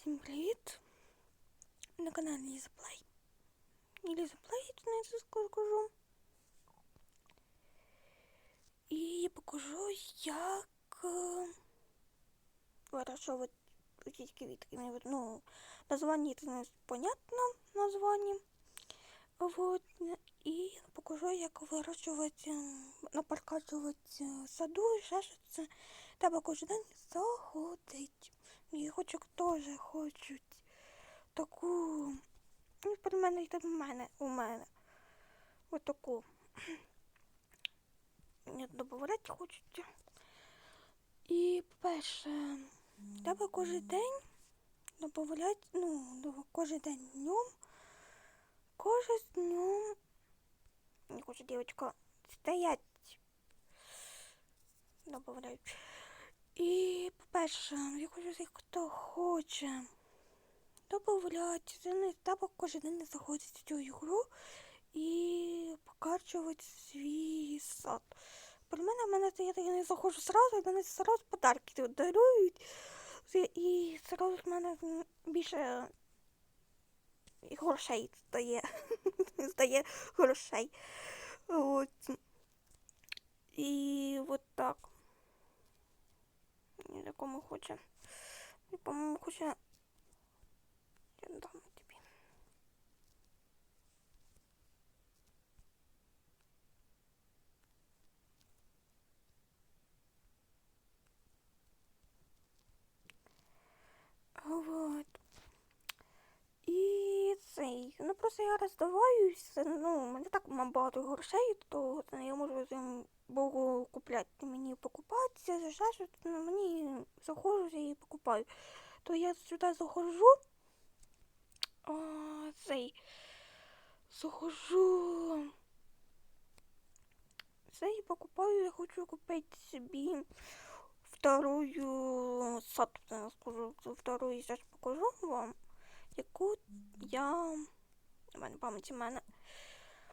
Всім привіт! На каналі Ліза Плей. І Ліза Плей, не скажу. І я покажу, як е, вирощувати ці квітки. Ну, названня це не понятно названня. Вот. І покажу, як вирощувати, напаркачувати саду і ще що це. Треба кожен заходить. Хочу теж хочуть таку. Ну, про мене йде в мене, у мене. Ось таку. Добавляти хочуть. І перше, треба кожен день добавляти, ну, кожен день днем. Кожен днем. Не хоче дівчинка стоять. Добавляють. І, по-перше, я хочу, хто хоче добавляти, треба кожен день заходити в цю ігру і покачувати свій сад. Про мене, в мене це я не заходжу зразу, і мене зразу подарки дарують. І зразу в мене більше і грошей стає. стає грошей. От. І от так. Ні за кому хоче. І, по-моєму, хоче. Я дам тобі. Вот. Цей. Ну просто я роздаваюся. Ну, мене так багато грошей, то я можу цим Богу купляти мені покупатися, за ще щось, ну, мені заходжу і покупаю. То я сюди заходжу. А, цей. Заходжу. Це і покупаю, я хочу купити собі вторую сад, скажу, вторую зараз покажу вам, яку я. У мене пам'яті в мене.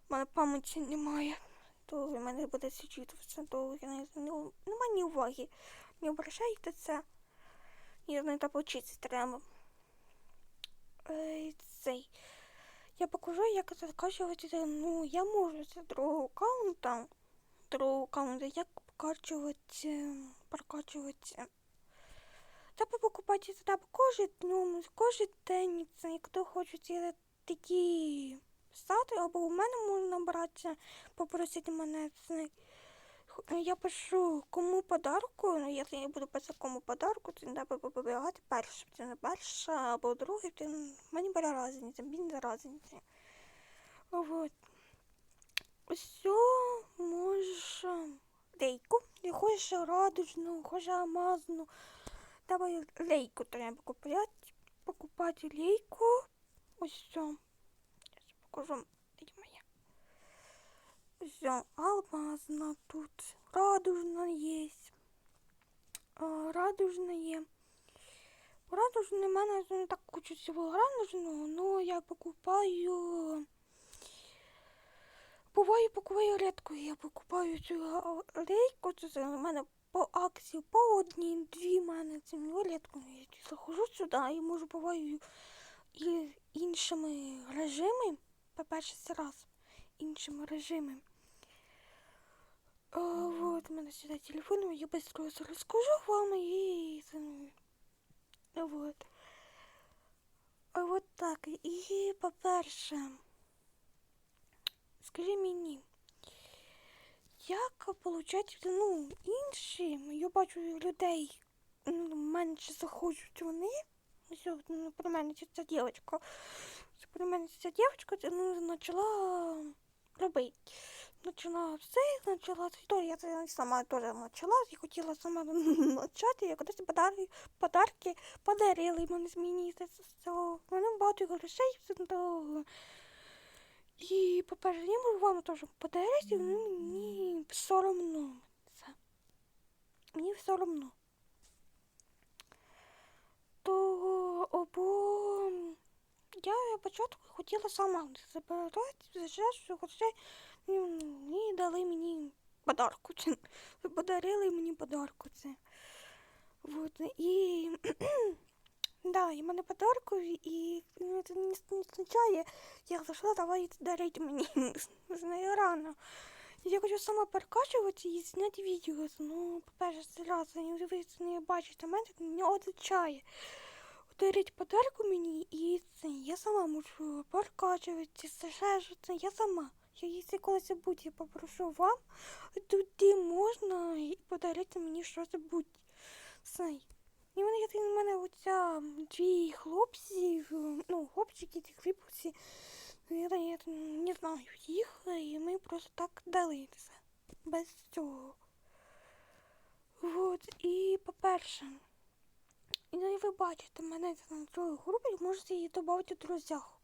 В мене пам'яті немає. То в мене буде зачитуватися, то я не, не, немає ні уваги. Не обращайте це. Я не так вчитися треба. Е, цей. Я покажу, як закачувати. Ну, я можу з другого аккаунта. Другого аккаунта, як покачувати, прокачувати. Треба покупати треба кожен, ну, кожен день. Хто хоче ці такі стати, або у мене можна брати, попросити мене. Я пишу кому подарку, ну якщо я буду писати кому подарку, то треба побігати першим. Це не перша або другий, це мені бере різниця, мені не різниця. Вот. Все може лейку. І хочеш радужну, хочеш алмазну. Давай лейку треба купляти. Покупати лейку. Ось все. Сейчас покажу. Все, алмазна тут. Радужна є. Радужна є. Радужна в мене не так кучу всього радужного, но я покупаю. Буває, покупаю рідко, я покупаю цю лейку, це у мене по акції по одній, дві мене це мені. Я заходжу сюди і можу буваю і іншими режимами, по-перше, це раз, іншими режимами. А, вот, у мене сюди телефон, я быстро це розкажу вам і... Вот. Вот так. І, по-перше, скажи мені, як получать, ну, інші, я бачу людей, ну, менше заходять вони, ну, про мене ця, дівчинка, про мене ця дівчинка, ну, почала робити. Почала все, почала то я сама теж почала, і хотіла сама почати, я кудись подарки, подарки подарили мене змінити з цього. Мене багато грошей, все то. І, по-перше, я можу вам теж подарити, але мені соромно це. Мені соромно. То або я початку хотіла сама забирати, за що хоча мені дали мені подарку. Це. Подарили мені подарку це. Вот. І да, і мене подарку, і ну, це не, означає, я зайшла, давай дарить мені. Знаю рано. Я хочу сама перекачувати і зняти відео. Ну, по-перше, раз, ви це не бачите, мене це не означає. Дарить подарку мені, і це я сама можу перекачувати, це ж це я сама. Я якщо колись будь, я попрошу вам, туди можна подарити мені щось будь. Все. І мене є в мене оця дві хлопці, ну, хлопчики, ті хлопці, я, не знаю їх, і ми просто так дали це. Без цього. Вот, і по-перше, і ви бачите мене на цій групі, можете її додати у друзях.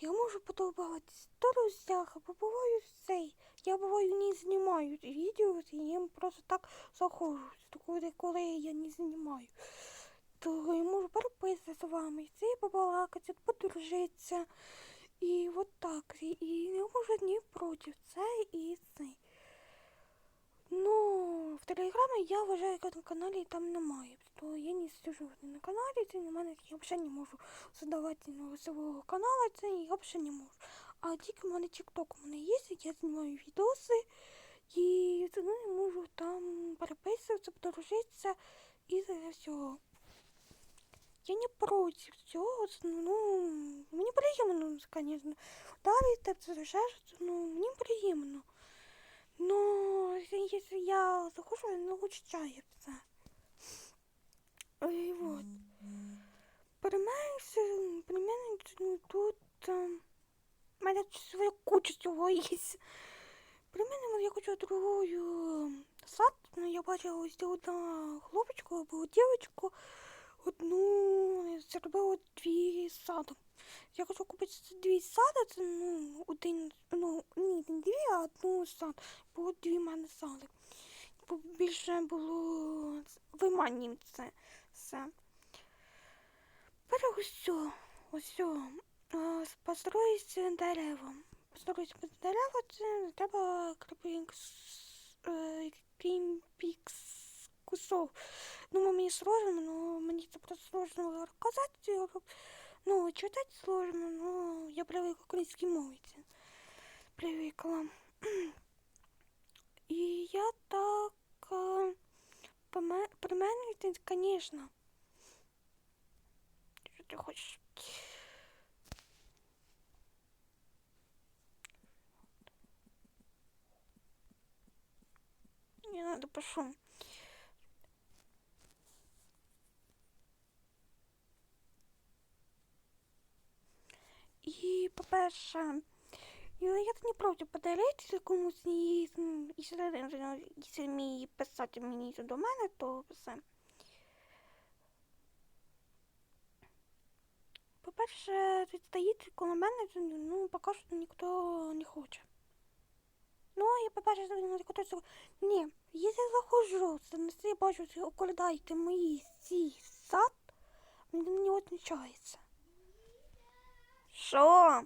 Я можу подобати в друзях, або буваю цей. Я буваю не знімаю відео, просто так заходжу, коли, я не знімаю. То я можу переписати з вами, це побалакати, подружитися. І от так. І, я можу не проти це і цей. Ну, в телеграмі я вважаю, як на каналі там немає. То я не сижу на каналі, це мене я взагалі не можу задавати свого каналу, це я взагалі не можу. А тільки в мене тікток у мене є, я знімаю відоси, і ну, я можу там переписуватися, подружитися і всього. Я не проти цього, ну, мені приємно, звісно. Ще щось, ну, мені приємно. Но если я захожу, влучаю це. І вот. Перемаємося, ну тут. У мене своя куча цього Примінимо, я хочу другою сад, ну я бачила ось одна хлопчика або дівчинку, одну зробила дві сади. Я хочу купити дві сади, це ну, один, ну, ні, не дві, а одну сад. Було дві мене сади. Бо більше було виманів це все. Тепер ось все, ось все. Построїться дерева. Построїться дерева, треба кріпікс кусок. Ну, мені сложно, но мені це просто сложно розказати. Ну, читать сложно, но я привыкла к українській мові. Привыкла. І я так при мене, звісно. Що ти хочеш? Не надо пошум. І, по-перше, я не проти подарити комусь і якщо мій писати мені до мене, то все. По-перше, стоїть коло мене, ну, поки що ніхто не хоче. Ну, і по-перше, ніхто цього... Ні, я захожу, все бачу, окладайте мої ці сад, мені не відмічається. Що?